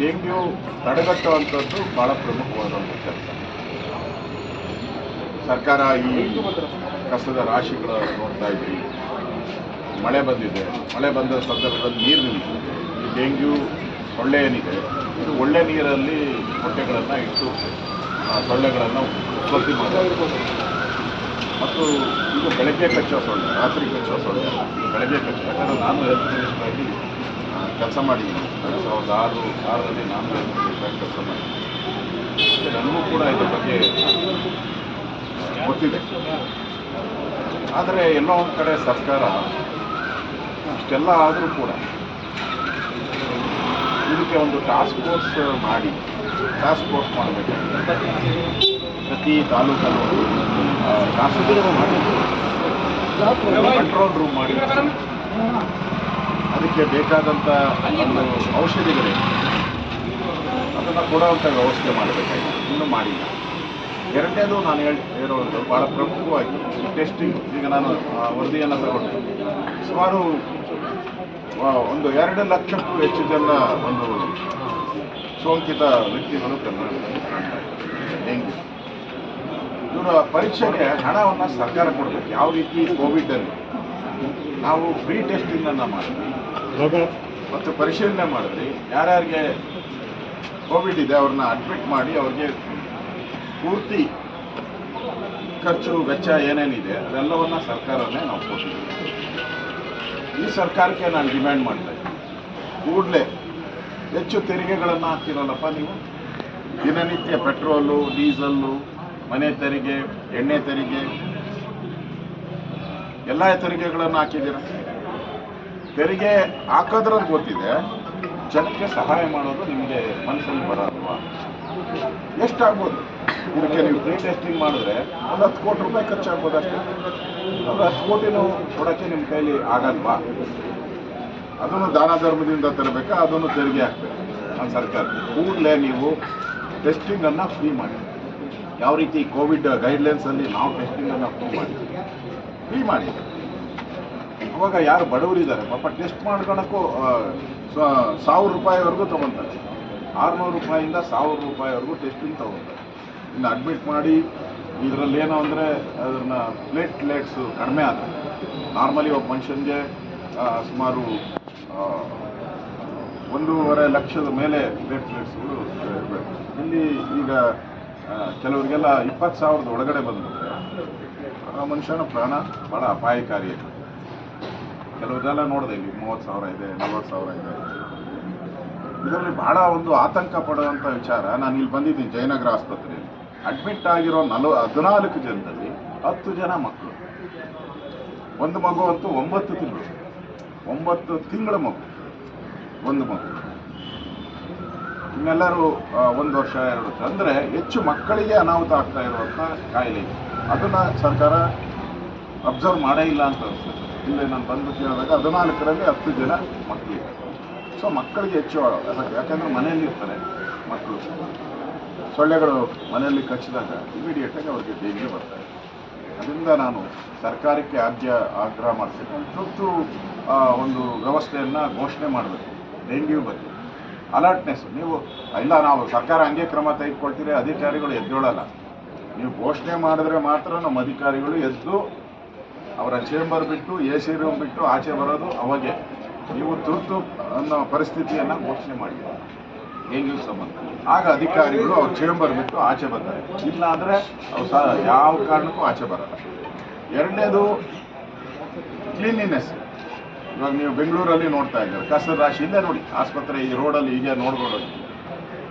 Dengue ತಡೆಗಟ್ಟುವಂಥದ್ದು ಭಾಳ ಪ್ರಮುಖವಾದಂಥ ಕೆಲಸ. ಸರ್ಕಾರ ಈ ಕಸದ ರಾಶಿಗಳ ನೋಡ್ತಾ ಇದ್ರಿ. ಮಳೆ ಬಂದಿದೆ. ಮಳೆ ಬಂದ ಸಂದರ್ಭದಲ್ಲಿ ನೀರು ನಿಂತಿದೆ ಈ ಡೆಂಗ್ಯೂ ಸೊಳ್ಳೆ ಏನಿದೆ ಇದು ಒಳ್ಳೆ ನೀರಲ್ಲಿ ಮೊಟ್ಟೆಗಳನ್ನು ಇಟ್ಟು ಸೊಳ್ಳೆಗಳನ್ನು ಉತ್ಪತ್ತಿ ಮಾಡಬೇಕು ಮತ್ತು ಇದು ಬೆಳಗ್ಗೆ ಕಚ್ಚೋ ಸೊಳ್ಳೆ, ರಾತ್ರಿ ಕಚ್ಚೋ ಸೊಳ್ಳೆ, ಬೆಳಗ್ಗೆ ಕಚ್ಚೋ ನಾನು ಹೆಲ್ತ್ ಮಿನಿಸ್ಟರ್ ಆಗಿ ಕೆಲಸ ಮಾಡಿದ್ದೀನಿ. ಎರಡು ಸಾವಿರದ ಆರು, ಆರರಲ್ಲಿ ನಾನು ಕೆಲಸ ಮಾಡಿದ್ದೀನಿ. ನನಗೂ ಕೂಡ ಇದ್ರ ಬಗ್ಗೆ ಗೊತ್ತಿದೆ. ಆದರೆ ಎಲ್ಲೋ ಒಂದು ಕಡೆ ಸರ್ಕಾರ ಇಷ್ಟೆಲ್ಲ ಆದರೂ ಕೂಡ ಇದಕ್ಕೆ ಒಂದು ಟಾಸ್ಕ್ ಫೋರ್ಸ್ ಮಾಡಿ ಟಾಸ್ಕ್ ಫೋರ್ಸ್ ಮಾಡಬೇಕಾಗಿದೆ ಪ್ರತಿ ತಾಲೂಕಲ್ಲೂ ಟಾಸ್ಕ್ ಫೋರ್ಸ್ ಮಾಡಿ ಕಂಟ್ರೋಲ್ ರೂಮ್ ಮಾಡಿ ಅದಕ್ಕೆ ಬೇಕಾದಂಥ ಒಂದು ಔಷಧಿಗಳಿವೆ. ಅದನ್ನು ಕೊಡುವಂಥ ವ್ಯವಸ್ಥೆ ಮಾಡಬೇಕಾಗಿದೆ. ಇನ್ನೂ ಮಾಡಿಲ್ಲ. ಎರಡನೇದು ನಾನು ಹೇಳಿ ಹೇಳುವಂಥದ್ದು ಭಾಳ ಪ್ರಮುಖವಾಗಿ ಟೆಸ್ಟಿಂಗ್ ಈಗ ನಾನು ವರದಿಯನ್ನು ತಗೊಂಡೆ ಸುಮಾರು ಒಂದು ಎರಡು ಲಕ್ಷಕ್ಕೂ ಹೆಚ್ಚು ಜನ ಒಂದು ಸೋಂಕಿತ ವ್ಯಕ್ತಿಗಳು ಕರ್ನಾಟಕದಲ್ಲಿ ಇದ್ದಾರೆ ಡೆಂಗ್ಯೂ ಇವರ ಪರೀಕ್ಷೆಗೆ ಹಣವನ್ನು ಸರ್ಕಾರ ಕೊಡಬೇಕು. ಯಾವ ರೀತಿ ಕೋವಿಡಲ್ಲಿ ನಾವು ಫ್ರೀ ಟೆಸ್ಟಿಂಗನ್ನು ಮಾಡಿದ್ವಿ. ಮತ್ತು ಪರಿಶೀಲನೆ ಮಾಡಿದ್ರಿ. ಯಾರ್ಯಾರಿಗೆ ಕೋವಿಡ್ ಇದೆ ಅವ್ರನ್ನ ಅಡ್ಮಿಟ್ ಮಾಡಿ ಅವ್ರಿಗೆ ಪೂರ್ತಿ ಖರ್ಚು, ವೆಚ್ಚ ಏನೇನಿದೆ ಅದೆಲ್ಲವನ್ನ ಸರ್ಕಾರವನ್ನೇ ನಾವು ಕೊಟ್ಟಿದ್ದೀವಿ. ಈ ಸರ್ಕಾರಕ್ಕೆ ನಾನು ಡಿಮ್ಯಾಂಡ್ ಮಾಡ್ತಾ ಕೂಡಲೇ ಹೆಚ್ಚು ತೆರಿಗೆಗಳನ್ನು ಹಾಕ್ತಿರಲ್ಲಪ್ಪ ನೀವು? ದಿನನಿತ್ಯ ಪೆಟ್ರೋಲು, ಡೀಸಲ್ಲು, ಮನೆ ತೆರಿಗೆ, ಎಣ್ಣೆ ತೆರಿಗೆ, ಎಲ್ಲ ತೆರಿಗೆಗಳನ್ನು ಹಾಕಿದ್ದೀರ? ತೆರಿಗೆ ಹಾಕೋದ್ರಲ್ಲಿ ಗೊತ್ತಿದೆ, ಜನಕ್ಕೆ ಸಹಾಯ ಮಾಡೋದು ನಿಮಗೆ ಮನಸ್ಸಲ್ಲಿ ಬರಲ್ವಾ? ಎಷ್ಟಾಗ್ಬೋದು? ಇದಕ್ಕೆ ನೀವು ಪ್ರೀ ಟೆಸ್ಟಿಂಗ್ ಮಾಡಿದ್ರೆ ಒಂದು ಹತ್ತು ಕೋಟಿ ರೂಪಾಯಿ ಖರ್ಚಾಗ್ಬೋದು ಅಷ್ಟೇ. ಒಂದು ಹತ್ತು ಕೋಟಿನೂ ಕೊಡೋಕ್ಕೆ ನಿಮ್ಮ ಕೈಲಿ ಆಗಲ್ವಾ? ಅದನ್ನು ದಾನ ಧರ್ಮದಿಂದ ತರಬೇಕಾ? ಅದನ್ನು ತೆರಿಗೆ ಹಾಕ್ಬೇಕು. ನಮ್ಮ ಸರ್ಕಾರ ಕೂಡಲೇ ನೀವು ಟೆಸ್ಟಿಂಗನ್ನು ಫ್ರೀ ಮಾಡಿ. ಯಾವ ರೀತಿ ಕೋವಿಡ್ ಗೈಡ್ಲೈನ್ಸಲ್ಲಿ ನಾವು ಟೆಸ್ಟಿಂಗನ್ನು ಫ್ರೀ ಮಾಡಿ. ಫ್ರೀ ಮಾಡಿ. ಅವಾಗ ಯಾರು ಬಡವರಿದ್ದಾರೆ ಪಾಪ ಟೆಸ್ಟ್ ಮಾಡ್ಕೊಳಕ್ಕೂ ಸಾವಿರ ರೂಪಾಯಿವರೆಗೂ ತೊಗೊತಾರೆ. ಆರುನೂರು ರೂಪಾಯಿಂದ ಸಾವಿರ ರೂಪಾಯಿವರೆಗೂ ಟೆಸ್ಟಿಂಗ್ ತೊಗೊತಾರೆ. ಇನ್ನು ಅಡ್ಮಿಟ್ ಮಾಡಿ, ಇದರಲ್ಲಿ ಏನು ಅಂದರೆ ಅದನ್ನ ಪ್ಲೇಟ್ಲೆಟ್ಸು ಕಡಿಮೆ ಆದರೆ ನಾರ್ಮಲಿ ಒಬ್ಬ ಮನುಷ್ಯನಿಗೆ ಸುಮಾರು ಒಂದೂವರೆ ಲಕ್ಷದ ಮೇಲೆ ಪ್ಲೇಟ್ಲೆಟ್ಸ್ಗಳು ಇರಬೇಕು. ಇಲ್ಲಿ ಈಗ ಕೆಲವರಿಗೆಲ್ಲ ಇಪ್ಪತ್ತು ಸಾವಿರದ ಒಳಗಡೆ ಬಂದ್ಬಿಟ್ರೆ, ಆ ಮನುಷ್ಯನ ಪ್ರಾಣ ಭಾಳ ಅಪಾಯಕಾರಿಯಾಗಿದೆ ಕೆಲವರೆಲ್ಲ ನೋಡಿದೆ ಇಲ್ಲಿ ಮೂವತ್ತು ಸಾವಿರ ಇದೆ, ನಲ್ವತ್ತು ಸಾವಿರ ಇದೆ. ಇದರಲ್ಲಿ ಬಹಳ ಒಂದು ಆತಂಕ ಪಡುವಂಥ ವಿಚಾರ. ನಾನು ಇಲ್ಲಿ ಬಂದಿದ್ದೀನಿ ಜಯನಗರ ಆಸ್ಪತ್ರೆಯಲ್ಲಿ. ಅಡ್ಮಿಟ್ ಆಗಿರೋ ನಲ್ವ ಹದಿನಾಲ್ಕು ಜನದಲ್ಲಿ ಹತ್ತು ಜನ ಮಕ್ಕಳು. ಒಂದು ಮಗು ಅಂತೂ ಒಂಬತ್ತು ತಿಂಗಳು. ಒಂಬತ್ತು ತಿಂಗಳ ಮಗು. ಒಂದು ಮಗು. ಇನ್ನೆಲ್ಲರೂ ಒಂದು ವರ್ಷ, ಎರಡು ಅಂದರೆ ಹೆಚ್ಚು ಮಕ್ಕಳಿಗೆ ಅನಾಹುತ ಆಗ್ತಾ ಇರುವಂಥ ಕಾಯಿಲೆ ಅದನ್ನ ಸರ್ಕಾರ ಅಬ್ಸರ್ವ್ ಮಾಡೇ ಇಲ್ಲ ಅಂತ ಅನಿಸ್ತದೆ ಇಲ್ಲಿ ನಾನು ಬಂದು ಕೇಳಿದಾಗ ಹದಿನಾಲ್ಕರಲ್ಲಿ ಹತ್ತು ಜನ ಮಕ್ಕಳಿಗೆ ಸೊ ಮಕ್ಕಳಿಗೆ ಹೆಚ್ಚು ಯಾಕಂದ್ರೆ ಮನೆಯಲ್ಲಿ ಇರ್ತಾರೆ ಮಕ್ಕಳು. ಸೊಳ್ಳೆಗಳು ಮನೆಯಲ್ಲಿ ಕಚ್ಚಿದಾಗ ಇಮಿಡಿಯೇಟಾಗಿ ಅವರಿಗೆ ಡೆಂಗ್ಯೂ ಬರ್ತಾರೆ. ಅದರಿಂದ ನಾನು ಸರ್ಕಾರಕ್ಕೆ ಆದ್ಯ ಆಗ್ರಹ ಒಂದು ತುರ್ತು ಒಂದು ವ್ಯವಸ್ಥೆಯನ್ನು ಘೋಷಣೆ ಮಾಡಬೇಕು. ಡೆಂಗ್ಯೂ ಬಗ್ಗೆ. ಅಲರ್ಟ್ನೆಸ್ ನೀವು, ಇಲ್ಲ, ನಾವು ಸರ್ಕಾರ ಹಂಗೆ ಕ್ರಮ ತೆಗೆದುಕೊಳ್ತೀರಿ, ಅಧಿಕಾರಿಗಳು ಎದ್ದೇಳಲ್ಲ. ನೀವು ಘೋಷಣೆ ಮಾಡಿದ್ರೆ ಮಾತ್ರ ನಮ್ಮ ಅಧಿಕಾರಿಗಳು ಎದ್ದು ಅವರ ಚೇಂಬರ್ ಬಿಟ್ಟು ಎ ಸಿ ರೂಮ್ ಬಿಟ್ಟು ಆಚೆ ಬರೋದು ಅವಾಗೆ. ನೀವು ತುರ್ತು ಅನ್ನೋ ಪರಿಸ್ಥಿತಿಯನ್ನು ಘೋಷಣೆ ಮಾಡಿದ್ದಾರೆ? ಏನು ಸಂಬಂಧ ಆಗ ಅಧಿಕಾರಿಗಳು ಅವ್ರ ಚೇಂಬರ್ ಬಿಟ್ಟು ಆಚೆ ಬರ್ತಾರೆ. ಇಲ್ಲ ಅಂದರೆ ಅವ್ರು ಯಾವ ಕಾರಣಕ್ಕೂ ಆಚೆ ಬರಲ್ಲ. ಎರಡನೇದು ಕ್ಲೀನಿನೆಸ್ ಇವಾಗ ನೀವು ಬೆಂಗಳೂರಲ್ಲಿ ನೋಡ್ತಾ ಇದ್ದಾರೆ. ಕಸದ ರಾಶಿ ಇಲ್ಲೇ ನೋಡಿ. ಆಸ್ಪತ್ರೆ ಈ ರೋಡಲ್ಲಿ ಹೀಗೆ ನೋಡ್ಬೋದು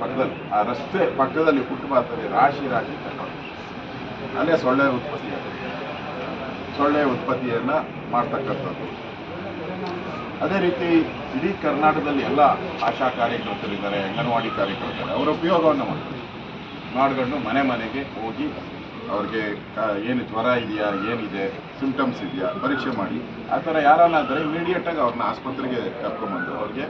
ಪಕ್ಕದಲ್ಲಿ. ಆ ರಸ್ತೆ ಪಕ್ಕದಲ್ಲಿ ಫುಟ್ಪಾತಲ್ಲಿ ರಾಶಿ ರಾಶಿ. ಅಲ್ಲೇ ಸೊಳ್ಳೆ ಉತ್ಪತ್ತಿ ಸೊಳ್ಳೆ ಉತ್ಪತ್ತಿಯನ್ನು ಮಾಡ್ತಕ್ಕಂಥದ್ದು. ಅದೇ ರೀತಿ ಇಡೀ ಕರ್ನಾಟಕದಲ್ಲಿ ಎಲ್ಲ ಆಶಾ ಕಾರ್ಯಕರ್ತರಿದ್ದಾರೆ ಅಂಗನವಾಡಿ ಕಾರ್ಯಕರ್ತರು ಅವರ ಉಪಯೋಗವನ್ನು ಮಾಡ್ತಾರೆ. ಮಾಡ್ಕೊಂಡು ಮನೆ ಮನೆಗೆ ಹೋಗಿ ಅವ್ರಿಗೆ ಏನು ಜ್ವರ ಇದೆಯಾ, ಏನಿದೆ ಸಿಂಪ್ಟಮ್ಸ್ ಇದೆಯಾ, ಪರೀಕ್ಷೆ ಮಾಡಿ, ಆ ಥರ ಯಾರನ್ನಾದರೆ ಇಮಿಡಿಯೇಟಾಗಿ ಅವ್ರನ್ನ ಆಸ್ಪತ್ರೆಗೆ ಕರ್ಕೊಂಬಂದು ಅವ್ರಿಗೆ